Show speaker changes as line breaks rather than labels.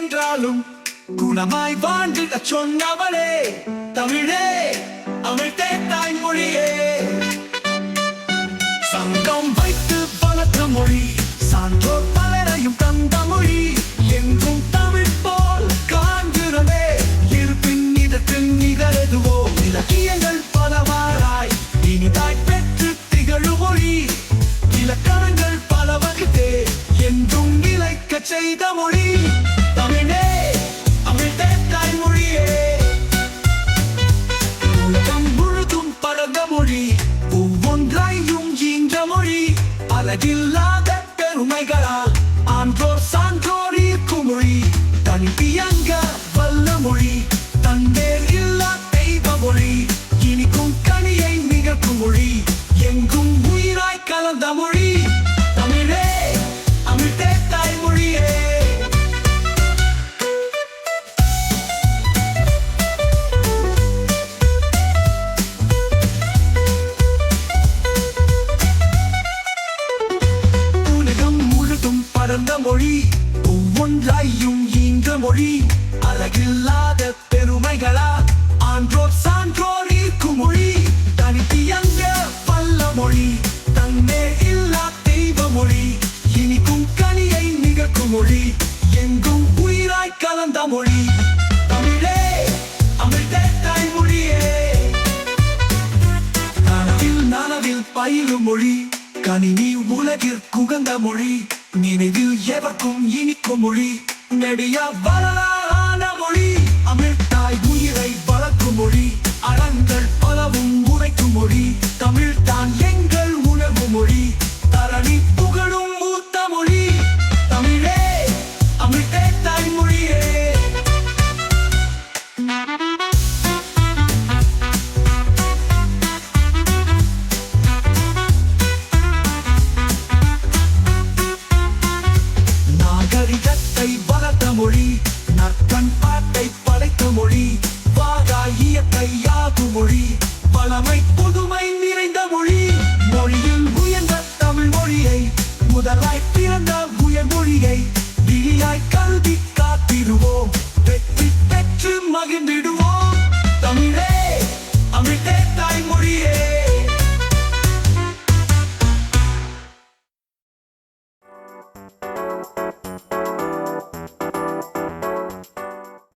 என்றாலும் குணமாய் வாழ்ந்திட சொன்னவளே. தமிழே அவள் தேத்தாய் மொழியே. சங்கம் வைத்து வளர்த்த மொழி சான்றோர் பலரையும் தந்த மொழி எங்கும் செய்த மொழி தமிழே அமிழ்தே தாய்மொழியே உலகம் முழுதும் பரந்த மொழி ஒவ்வொன்றையும் ஈன்ற மொழி. அழகில்லாத பெருமைகளால் ஆன்றோர் சான்றோர் ஈர்க்கும் மொழி. தனிப்பியங்க வல்ல மொழி தன்னேர் இல்லா தெய்வ மொழி. இனிக்கும் கனியை நிகழ்க்கும் மொழி எங்கும் உயிராய் கலந்த மொழி. ஒன்றையும் ஈன்ற மொழி அழகில்லாத பெருமைகளா? ஆன்றோர் சான்றோர் இருக்கும் மொழி தனித்தியங்க பல்ல மொழி தன்னே இல்லா தெய்வ மொழி. இனிக்கும் கனியை நிகழ்க்கும் மொழி எங்கும் உயிராய் கலந்த மொழி. தமிழே அமிழ்தே தாய்மொழியே கனவில் நனவில் பயிலும் மொழி கணினி உலகிற்குகந்த மொழி. நினைவில் எவர்க்கும் இனிக்கும் மொழி நெடிய வரலான மொழி அமிழ்தாய் மொழி வாதாகிய கையாகு மொழி பழமை புதுமை நிறைந்த மொழி. மொழியில் உயர்ந்த தமிழ் மொழியை முதலாய் பிறந்த உயர் மொழியை விழியாய் கல்வி காத்திடுவோம். வெற்றி பெற்று மகிழ்ந்திடுவோம்.